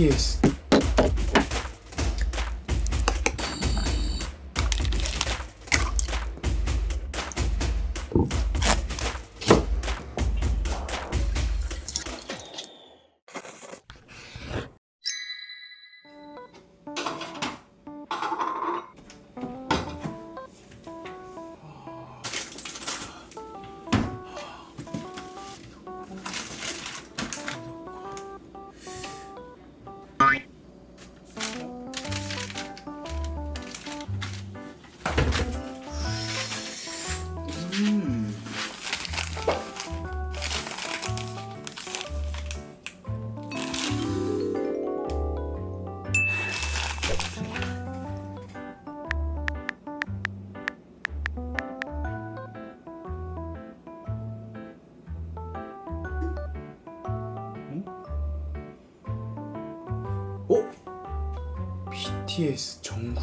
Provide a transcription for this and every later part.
Yes BTS 정국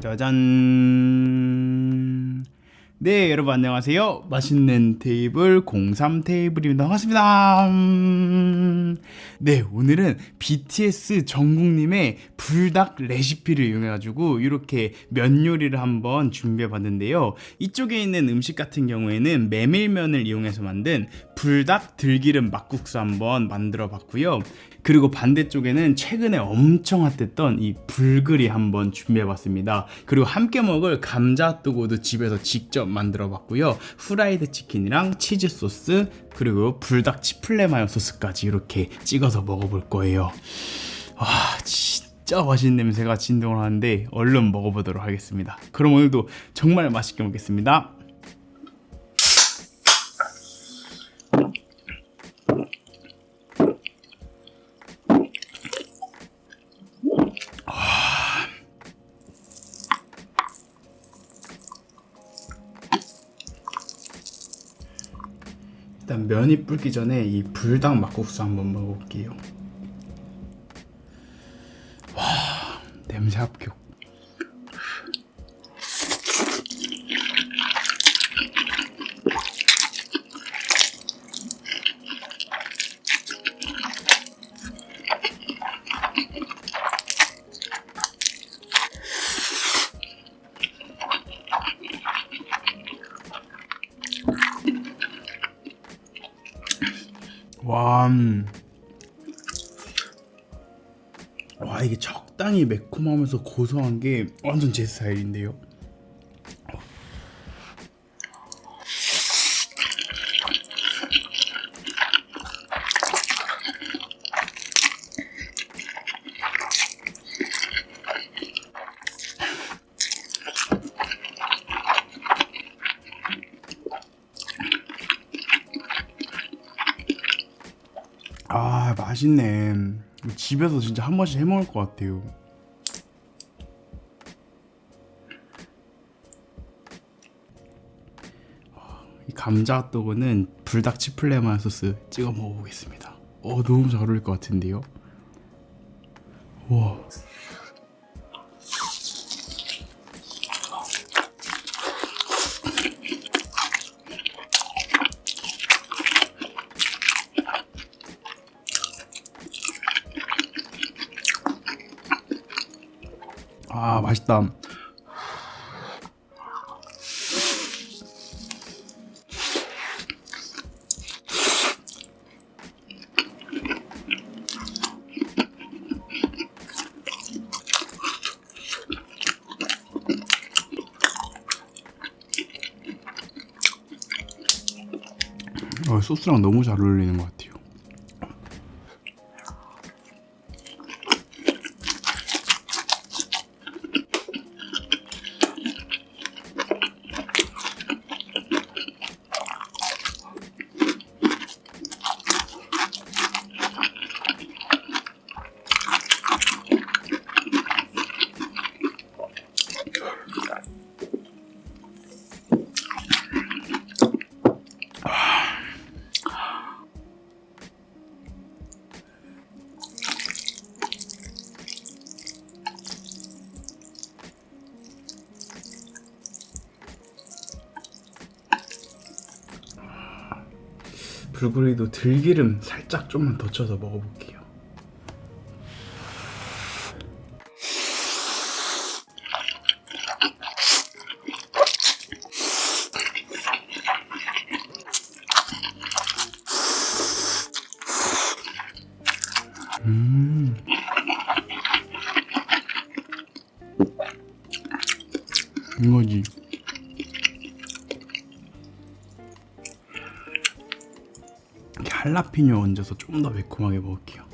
짜잔. 네, 여러분 안녕하세요. 맛있는 테이블 03 테이블입니다. 반갑습니다. 음, 네, 오늘은 BTS 정국님의 불닭 레시피를 이용해가지고 이렇게 면 요리를 한번 준비해봤는데요. 이쪽에 있는 음식 같은 경우에는 메밀면을 이용해서 만든 불닭 들기름 막국수 한번 만들어봤고요. 그리고 반대쪽에는 최근에 엄청 핫했던 이 불글이 한번 준비해봤습니다. 그리고 함께 먹을 감자 뜨고도 집에서 직접 만들어 봤고요. 후라이드 치킨이랑 치즈 소스 그리고 불닭 치플레 마요 소스까지 이렇게 찍어서 먹어볼 거예요. 와 진짜 맛있는 냄새가 진동을 하는데 얼른 먹어보도록 하겠습니다. 그럼 오늘도 정말 맛있게 먹겠습니다. 일단 면이 불기 전에 이 불닭 막국수 한번 먹어볼게요. 와 냄새 합격. 와, 음. 와 이게 적당히 매콤하면서 고소한 게 완전 제 스타일인데요. 아 맛있네. 집에서 진짜 한 번씩 해 먹을 것 같아요. 이 감자떡은 불닭 치 플레 마요 소스 찍어 먹어보겠습니다. 어 너무 잘 어울릴 것 같은데요. 와. 맛있다. 어, 소스랑 너무 잘 어울리는 것 같아 불고기도 들기름 살짝 좀만 더 쳐서 먹어볼게요. 음. 이거지. 할라피뇨 얹어서 좀 더 매콤하게 먹을게요.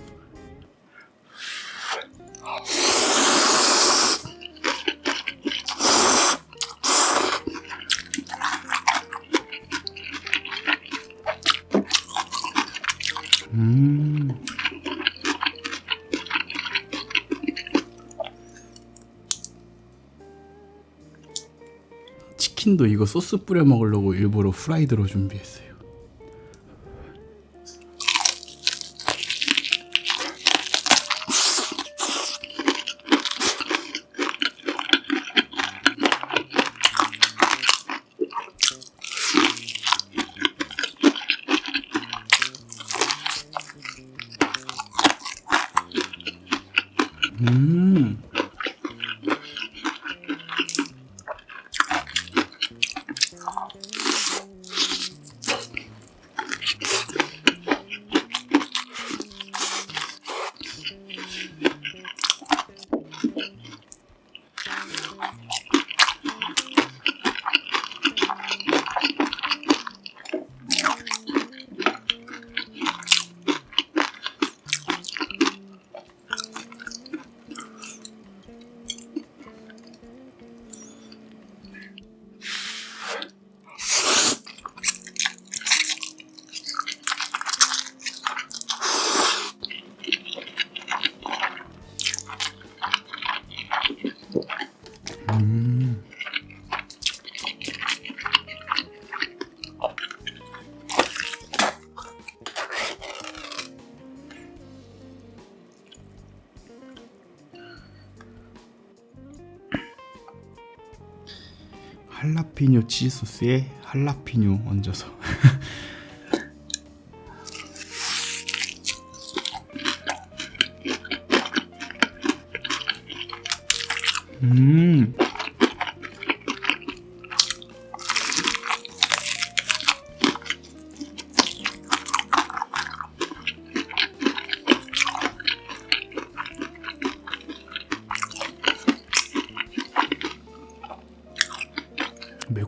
음. 치킨도 이거 소스 뿌려 먹으려고 일부러 후라이드로 준비했어요. 음. 할라피뇨 치즈 소스에 할라피뇨 얹어서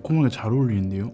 매콤하게 잘 어울리는데요.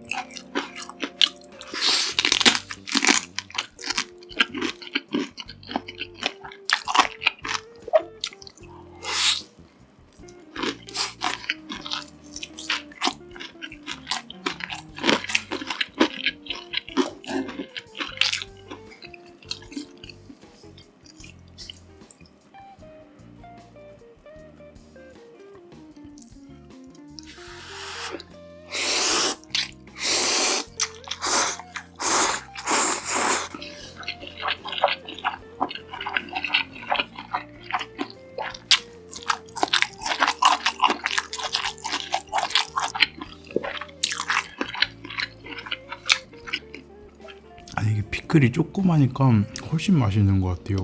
아니 이게 피클이 조그마니까 훨씬 맛있는 것 같아요.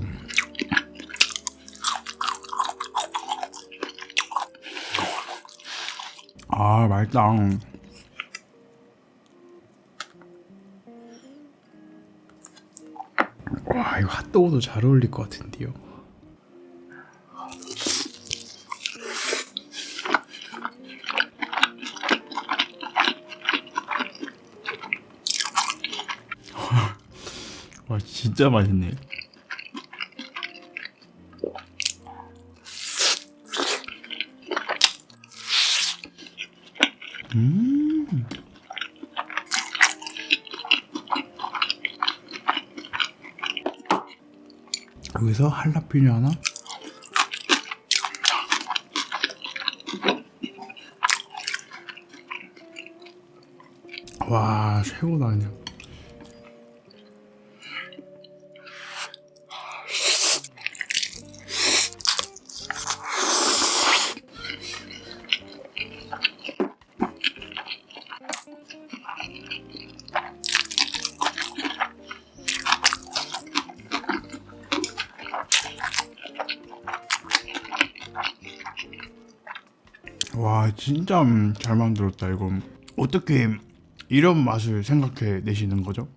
아 맛있다. 와 이거 핫도그도 잘 어울릴 것 같은데요. 와 진짜 맛있네. 음. 여기서 할라피뇨 하나. 와 최고다 그냥. 진짜 음, 잘 만들었다 이거 어떻게 이런 맛을 생각해 내시는 거죠?